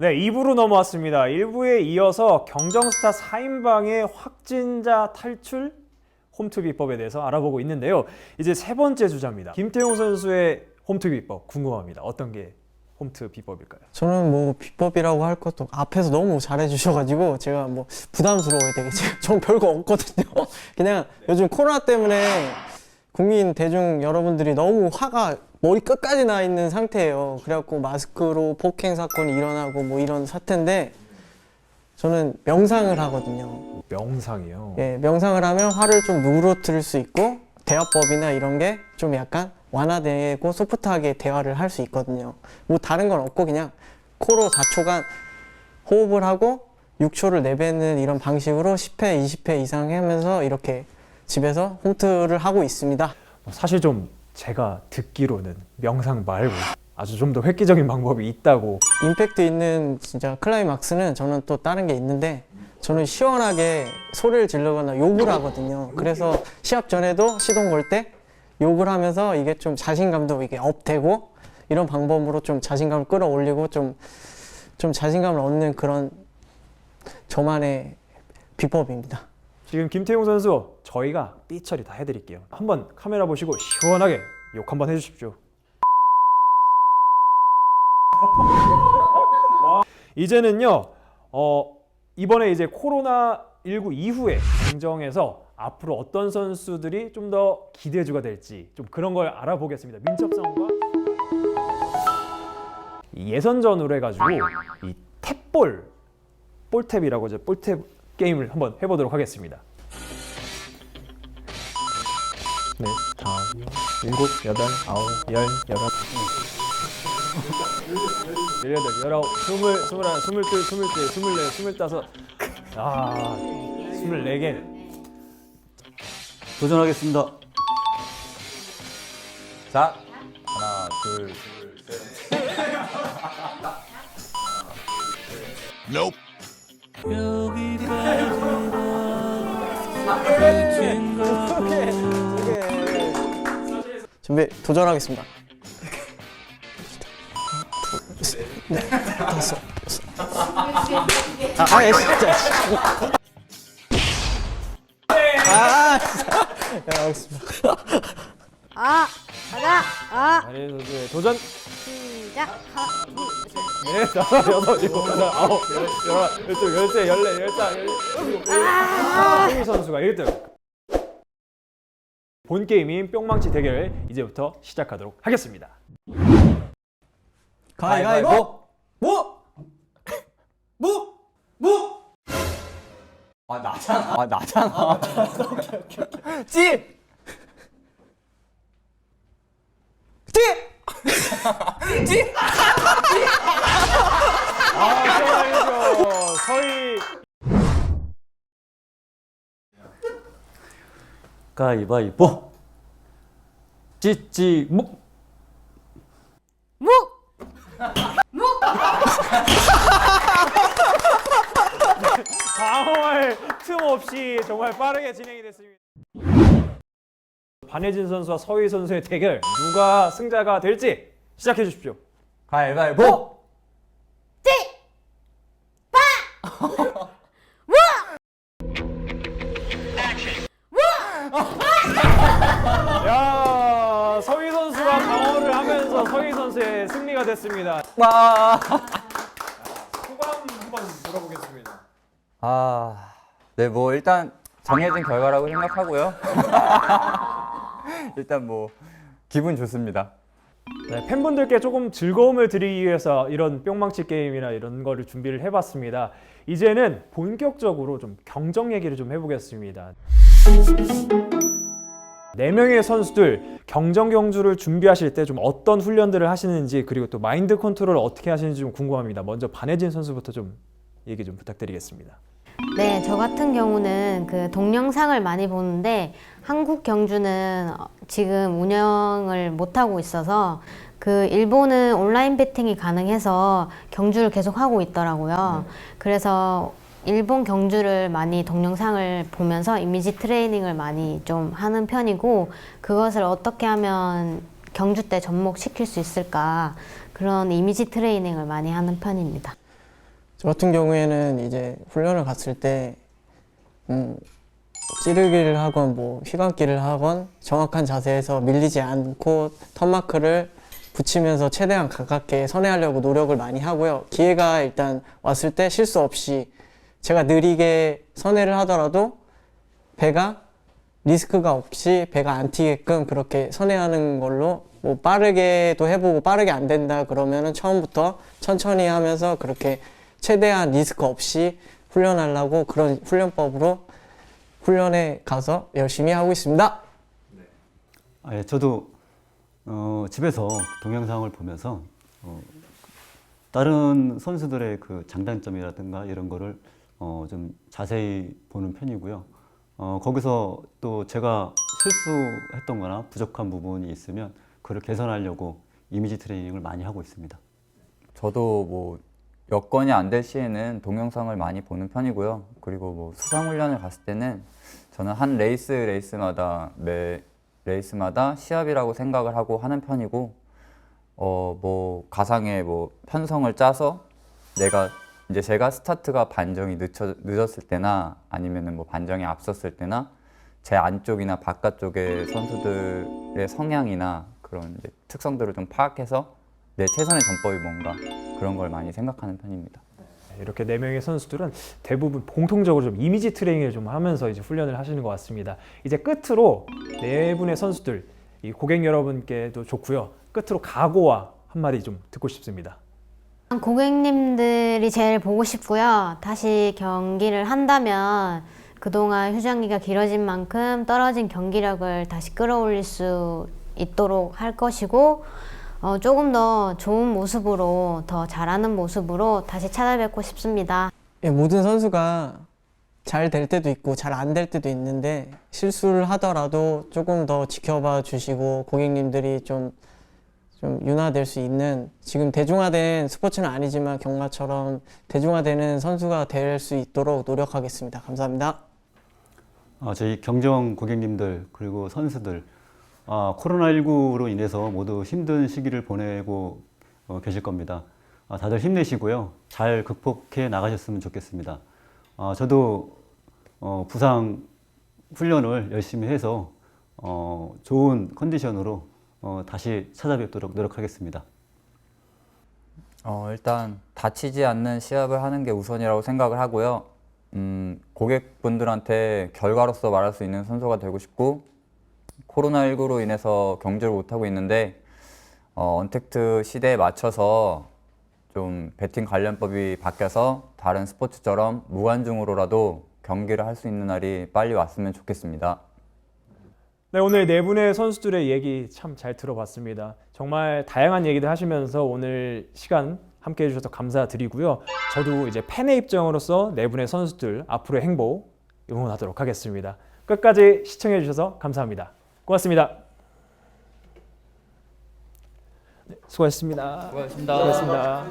네, 2부로 넘어왔습니다. 1부에 이어서 경정스타 4인방의 확진자 탈출 홈트 비법에 대해서 알아보고 있는데요. 이제 세 번째 주자입니다. 김태용 선수의 홈트 비법 궁금합니다. 어떤 게 홈트 비법일까요? 저는 뭐 비법이라고 할 것도 앞에서 너무 잘해주셔가지고 제가 뭐 부담스러워요 되게 전 별거 없거든요 그냥 요즘 코로나 때문에 국민 대중 여러분들이 너무 화가 머리 끝까지 나 있는 상태예요 그래갖고 마스크로 폭행 사건이 일어나고 뭐 이런 사태인데 저는 명상을 하거든요 명상이요. 예, 명상을 하면 화를 좀 누그러뜨릴 수 있고 대화법이나 이런 게 좀 약간 완화되고 소프트하게 대화를 할 수 있거든요. 뭐 다른 건 없고 그냥 코로 4초간 호흡을 하고 6초를 내뱉는 이런 방식으로 10회, 20회 이상 하면서 이렇게 집에서 홈트를 하고 있습니다. 사실 좀 제가 듣기로는 명상 말고 아주 좀 더 획기적인 방법이 있다고 임팩트 있는 진짜 클라이막스는 저는 또 다른 게 있는데 저는 시원하게 소리를 지르거나 욕을 하거든요. 그래서 시합 전에도 시동 걸 때 욕을 하면서 이게 좀 자신감도 이게 업되고 이런 방법으로 좀 자신감을 끌어올리고 좀, 좀 자신감을 얻는 그런 저만의 비법입니다. 지금 김태용 선수 저희가 삐 처리 다 해드릴게요. 한번 카메라 보시고 시원하게 욕 한번 해주십시오. 이제는요. 어, 이번에 이제 코로나 19 이후에 경정에서 앞으로 어떤 선수들이 좀 더 기대주가 될지 좀 그런 걸 알아보겠습니다. 민첩성과 이 예선전으로 해가지고 이 탭볼 볼탭이라고 이제 볼탭 게임을 한번 해보도록 하겠습니다. 네, 다섯, 일곱, 여덟, 아홉, 열, 열한, 열여덟, 열아홉, 스물, 스물하나, 스물둘, 스물셋, 스물넷, 스물다섯, 아, 스물네 개. 도전하겠습니다. 자, 하나, 둘, 셋. 준비 도전하겠습니다. 네, 다섯. 아, 아, 예, 진짜. 아, 진짜. 네, 알겠습니다. 아, 가자. 아, 도전. 시작. 하나, 둘, 셋. 네, 다섯, 여섯, 일곱, 여덟, 아홉, 열, 열하나, 열둘, 열세, 열네, 열다, 열일곱, 열여덟. 송희 선수가 1등. 본 게임인 뿅망치 대결 이제부터 시작하도록 하겠습니다. 가위가위보! 뭐? 뭐? 뭐? 아, 나잖아. 아, 나잖아. 찌! 아. 서희 가위바위보. 찌찌 묵. 묵! 방어할 틈 없이 정말 빠르게 진행이 됐습니다. 반혜진 선수와 서희 선수의 대결 누가 승자가 될지 시작해 주십시오. 가위바위보. 야 서희 선수가 방어를 하면서 서희 선수의 승리가 됐습니다. 와. 소감 한번 들어보겠습니다. 아, 네, 뭐 일단 정해진 결과라고 생각하고요. 일단 뭐 기분 좋습니다. 네, 팬분들께 조금 즐거움을 드리기 위해서 이런 뿅망치 게임이나 이런 거를 준비를 해봤습니다. 이제는 본격적으로 좀 경정 얘기를 좀 해보겠습니다. 네 명의 선수들 경정 경주를 준비하실 때 좀 어떤 훈련들을 하시는지 그리고 또 마인드 컨트롤을 어떻게 하시는지 좀 궁금합니다. 먼저 반혜진 선수부터 좀 얘기 좀 부탁드리겠습니다. 네, 저 같은 경우는 그 동영상을 많이 보는데 한국 경주는 어, 지금 운영을 못 하고 있어서 그 일본은 온라인 베팅이 가능해서 경주를 계속 하고 있더라고요. 그래서 일본 경주를 많이 동영상을 보면서 이미지 트레이닝을 많이 좀 하는 편이고 그것을 어떻게 하면 경주 때 접목시킬 수 있을까 그런 이미지 트레이닝을 많이 하는 편입니다. 저 같은 경우에는 이제 훈련을 갔을 때 음, 찌르기를 하건 뭐 휘감기를 하건 정확한 자세에서 밀리지 않고 턴마크를 붙이면서 최대한 가깝게 선회하려고 노력을 많이 하고요. 기회가 일단 왔을 때 실수 없이 제가 느리게 선회를 하더라도 배가 리스크가 없이 배가 안 튀게끔 그렇게 선회하는 걸로 뭐 빠르게도 해보고 빠르게 안 된다 그러면은 처음부터 천천히 하면서 그렇게 최대한 리스크 없이 훈련하려고 그런 훈련법으로 훈련에 가서 열심히 하고 있습니다. 아, 예, 저도 어, 집에서 동영상을 보면서 어, 다른 선수들의 그 장단점이라든가 이런 거를 어, 좀 자세히 보는 편이고요. 어, 거기서 또 제가 실수했던 거나 부족한 부분이 있으면 그걸 개선하려고 이미지 트레이닝을 많이 하고 있습니다. 저도 뭐 여건이 안 될 시에는 동영상을 많이 보는 편이고요. 그리고 뭐 수상 훈련을 갔을 때는 저는 한 레이스 레이스마다 매 레이스마다 시합이라고 생각을 하고 하는 편이고 어 뭐 가상의 뭐 편성을 짜서 내가 이제 제가 스타트가 반정이 늦춰, 늦었을 때나 아니면은 뭐 반정이 앞섰을 때나 제 안쪽이나 바깥쪽의 선수들의 성향이나 그런 특성들을 좀 파악해서 내 최선의 전법이 뭔가 그런 걸 많이 생각하는 편입니다. 이렇게 네 명의 선수들은 대부분 공통적으로 좀 이미지 트레이닝을 좀 하면서 이제 훈련을 하시는 것 같습니다. 이제 끝으로 네 분의 선수들 이 고객 여러분께도 좋고요. 끝으로 각오와 한마디 좀 듣고 싶습니다. 고객님들이 제일 보고 싶고요. 다시 경기를 한다면 그동안 휴장기가 길어진 만큼 떨어진 경기력을 다시 끌어올릴 수 있도록 할 것이고 어, 조금 더 좋은 모습으로 더 잘하는 모습으로 다시 찾아뵙고 싶습니다. 예, 모든 선수가 잘 될 때도 있고 잘 안 될 때도 있는데 실수를 하더라도 조금 더 지켜봐 주시고 고객님들이 좀, 좀 윤화될 수 있는 지금 대중화된 스포츠는 아니지만 경마처럼 대중화되는 선수가 될 수 있도록 노력하겠습니다. 감사합니다. 아, 저희 경정 고객님들 그리고 선수들 아, 코로나19로 인해서 모두 힘든 시기를 보내고 어, 계실 겁니다. 아, 다들 힘내시고요. 잘 극복해 나가셨으면 좋겠습니다. 아, 저도 어, 부상 훈련을 열심히 해서 어, 좋은 컨디션으로 어, 다시 찾아뵙도록 노력하겠습니다. 어, 일단 다치지 않는 시합을 하는 게 우선이라고 생각을 하고요. 음, 고객분들한테 결과로서 말할 수 있는 선수가 되고 싶고 코로나19로 인해서 경주를 못하고 있는데 어, 언택트 시대에 맞춰서 좀 배팅 관련법이 바뀌어서 다른 스포츠처럼 무관중으로라도 경기를 할 수 있는 날이 빨리 왔으면 좋겠습니다. 네, 오늘 네 분의 선수들의 얘기 참 잘 들어봤습니다. 정말 다양한 얘기들 하시면서 오늘 시간 함께 해주셔서 감사드리고요. 저도 이제 팬의 입장으로서 네 분의 선수들 앞으로의 행복 응원하도록 하겠습니다. 끝까지 시청해 주셔서 감사합니다. 고맙습니다. 네, 수고하셨습니다. 수고하셨습니다. 수고하셨습니다.